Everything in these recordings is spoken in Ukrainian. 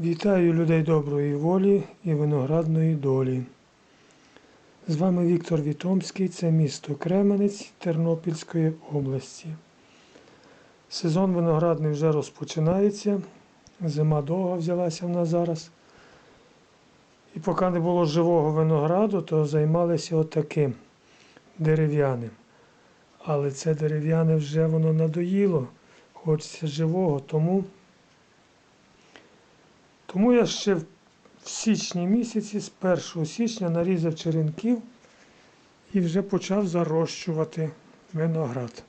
Вітаю людей доброї волі і виноградної долі. З вами Віктор Вітомський, це місто Кременець Тернопільської області. Сезон виноградний вже розпочинається. Зима довго взялася в нас зараз. І поки не було живого винограду, то займалися отаким дерев'яним. Але це дерев'яне вже воно надоїло. Хочеться живого, тому. Тому я ще в січні місяці, з 1 січня, нарізав черенків і вже почав зарощувати виноград.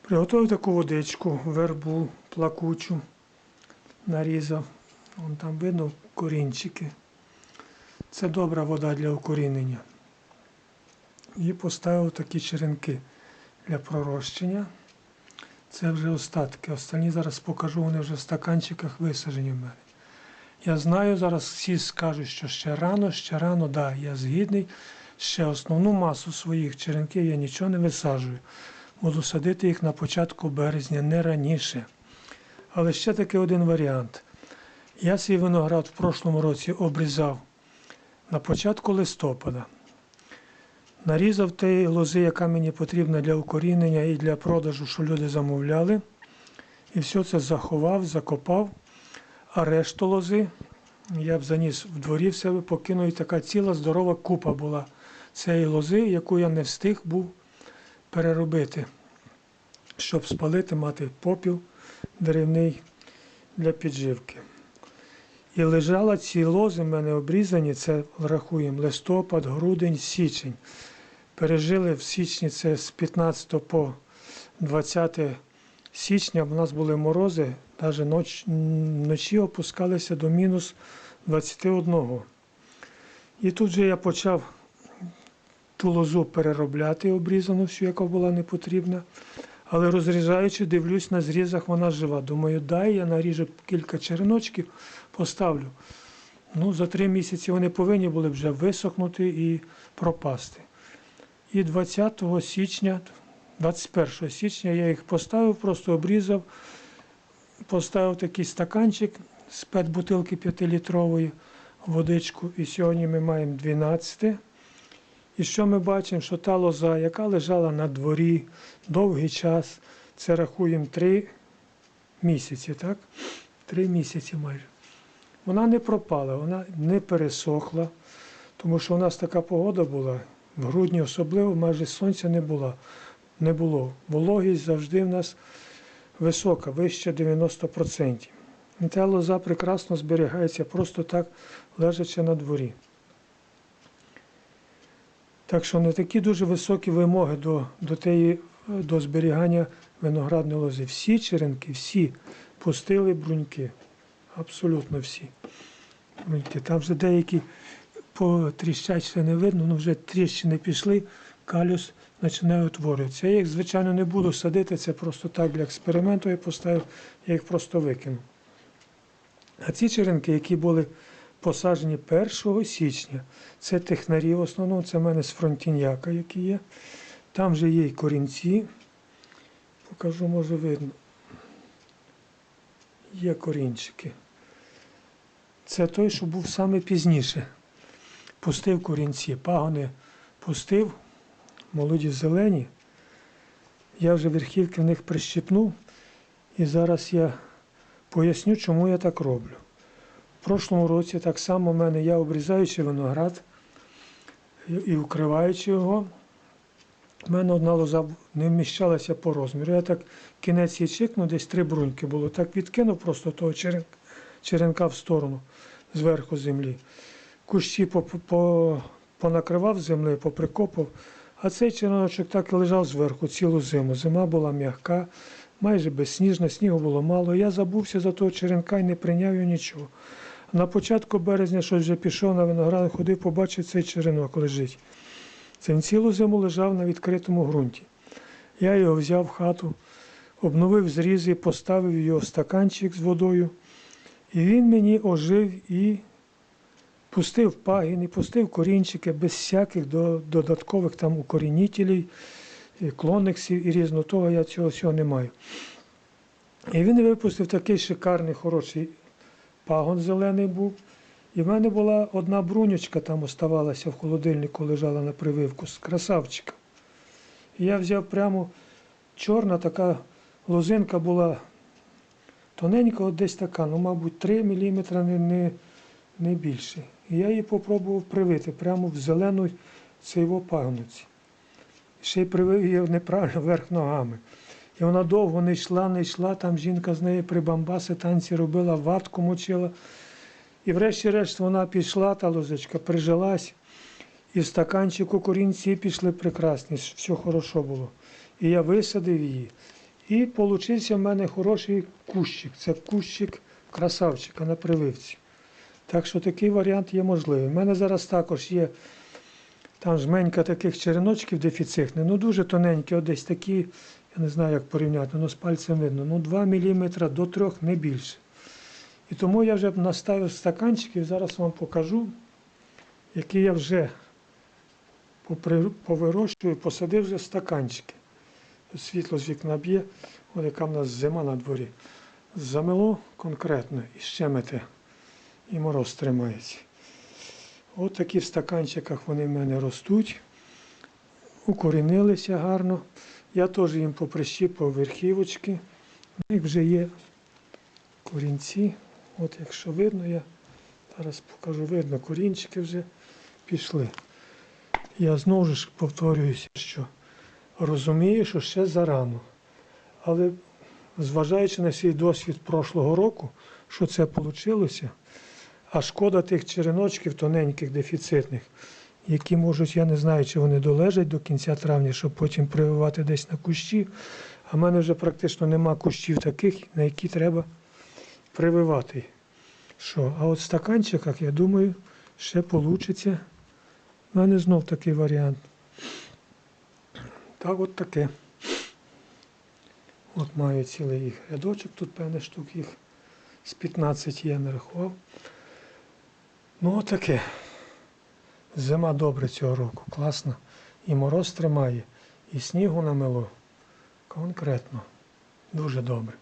Приготував таку водичку, вербу плакучу, нарізав. Вон там видно корінчики. Це добра вода для укорінення. І поставив такі черенки для пророщення. Це вже остатки. Останні зараз покажу, вони вже в стаканчиках висаджені в мене. Я знаю, зараз всі скажуть, що ще рано, ще рано, да, я згідний. Ще основну масу своїх черенків я нічого не висаджую. Буду садити їх на початку березня, не раніше. Але ще такий один варіант. Я свій виноград в прошлому році обрізав на початку листопада. Нарізав тієї лози, яка мені потрібна для укорінення і для продажу, що люди замовляли. І все це заховав, закопав. А решту лози я б заніс в дворі в себе, покинув і така ціла здорова купа була цієї лози, яку я не встиг був переробити, щоб спалити, мати попіл деревний для підживки. І лежала ці лози в мене обрізані, це рахуємо листопад, грудень, січень. Пережили в січні це з 15 по 20 січня у нас були морози, навіть ноч, вночі опускалися до мінус 21. І тут же я почав ту лозу переробляти, обрізану всю, яка була не потрібна. Але розрізаючи, дивлюсь, на зрізах вона жива. Думаю, дай я наріжу кілька череночків, поставлю. Ну, За три місяці вони повинні були вже висохнути і пропасти. І 20 січня, 21 січня я їх поставив, просто обрізав, поставив такий стаканчик з пет-бутилки 5-літрової водичку. І сьогодні ми маємо 12. І що ми бачимо, що та лоза, яка лежала на дворі довгий час, це рахуємо 3 місяці, так? 3 місяці майже. Вона не пропала, вона не пересохла, тому що у нас така погода була. В грудні особливо майже сонця не було. Не було. Вологість завжди в нас висока, вище 90%. І та лоза прекрасно зберігається просто так, лежачи на дворі. Так що не такі дуже високі вимоги до до, теї, до зберігання виноградної лози. Всі черенки, всі пустили бруньки. Абсолютно всі. Там вже деякі потріщать ще не видно, але вже тріщини пішли, калюс починає утворюватися. Я їх, звичайно, не буду садити, це просто так для експерименту я поставив, я їх просто викину. А ці черенки, які були посаджені 1 січня, це технарі в основному, це в мене з фронтіньяка, які є. Там вже є і корінці. Покажу, може видно. Є корінчики. Це той, що був саме пізніше. Пустив корінці, пагони пустив, молоді зелені. Я вже верхівки в них прищепнув. І зараз я поясню, чому я так роблю. В прошлому році так само в мене я обрізаючи виноград і вкриваючи його, в мене одна лоза не вміщалася по розміру. Я так кінець її чикнув, десь три бруньки було. Так відкинув просто того черенка в сторону зверху землі. Кущі по, по, понакривав землею, поприкопав, а цей череночок так і лежав зверху цілу зиму. Зима була м'яка, майже безсніжна, снігу було мало. Я забувся за того черенка і не прийняв його нічого. На початку березня щось вже пішов на виноград, ходив, побачив цей черенок лежить. Він цілу зиму лежав на відкритому ґрунті. Я його взяв в хату, обновив зрізи, поставив його в стаканчик з водою. І він мені ожив і пустив пагіни, пустив корінчики без всяких додаткових там укорінітелів, клониксів і різного того, я цього всього не маю. І він випустив такий шикарний, хороший пагон зелений був. І в мене була одна брунючка там оставалася в холодильнику, лежала на прививку з красавчика. І я взяв прямо чорна така лозинка була тоненька, от десь така, ну, мабуть, 3 мм не, не більше. Я її попробував привити прямо в зелену цейво пагонці. Ще й привив її неправильно вверх ногами. І вона довго не йшла, не йшла, там жінка з нею прибамбаси танці робила, ватку мочила. І врешті-решт вона пішла, та лозочка, прижилась, і в стаканчику корінці пішли прекрасні, все хорошо було. І я висадив її. І получився в мене хороший кущик. Це кущик красавчика на прививці. Так що такий варіант є можливий. У мене зараз також є там жменька таких череночків дефіцитних, ну дуже тоненькі, от десь такі, я не знаю, як порівняти, ну з пальцем видно, ну 2 мм до 3 не більше. І тому я вже наставив стаканчики, зараз вам покажу, які я вже повирощую, посадив вже стаканчики. Світло з вікна б'є, от яка в нас зима на дворі. Замело конкретно і ще мете, і мороз тримається. От такі в стаканчиках вони в мене ростуть, укорінилися гарно. Я теж їм поприщіпав верхівочки. У них вже є корінці. От якщо видно, я зараз покажу, видно, корінчики вже пішли. Я знову ж повторююся, що розумію, що ще зарано. Але зважаючи на свій досвід прошлого року, що це вийшло, а шкода тих череночків тоненьких, дефіцитних, які можуть, я не знаю, чи вони долежать до кінця травня, щоб потім прививати десь на кущі. А в мене вже практично нема кущів таких, на які треба прививати. Що? А от в стаканчиках, я думаю, ще вийде. У мене знов такий варіант. Так, от таке. От маю цілий їх рядочок, тут певне штук їх з 15 я нарахував. Ну, отаке. Зима добре цього року, класно. І мороз тримає, і снігу намело. Конкретно. Дуже добре.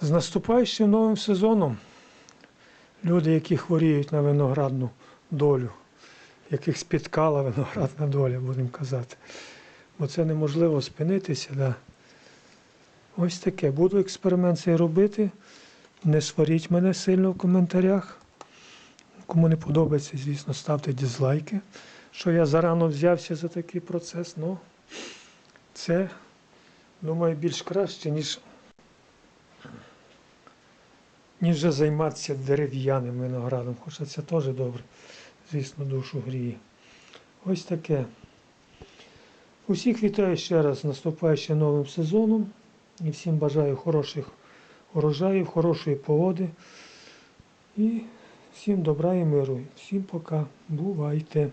З наступаючим новим сезоном люди, які хворіють на виноградну долю, яких спіткала виноградна доля, будемо казати. Бо це неможливо спинитися. Да. Ось таке. Буду експеримент цей робити. Не сваріть мене сильно в коментарях. Кому не подобається, звісно, ставте дизлайки, що я зарано взявся за такий процес. Ну, це, думаю, більш краще, ніж, ніж займатися дерев'яним виноградом. Хоча це теж добре, звісно, душу гріє. Ось таке. Усіх вітаю ще раз з наступаючим новим сезоном. І всім бажаю хороших урожаїв, хорошої погоди. І всім добра і миру. Всім пока. Бувайте.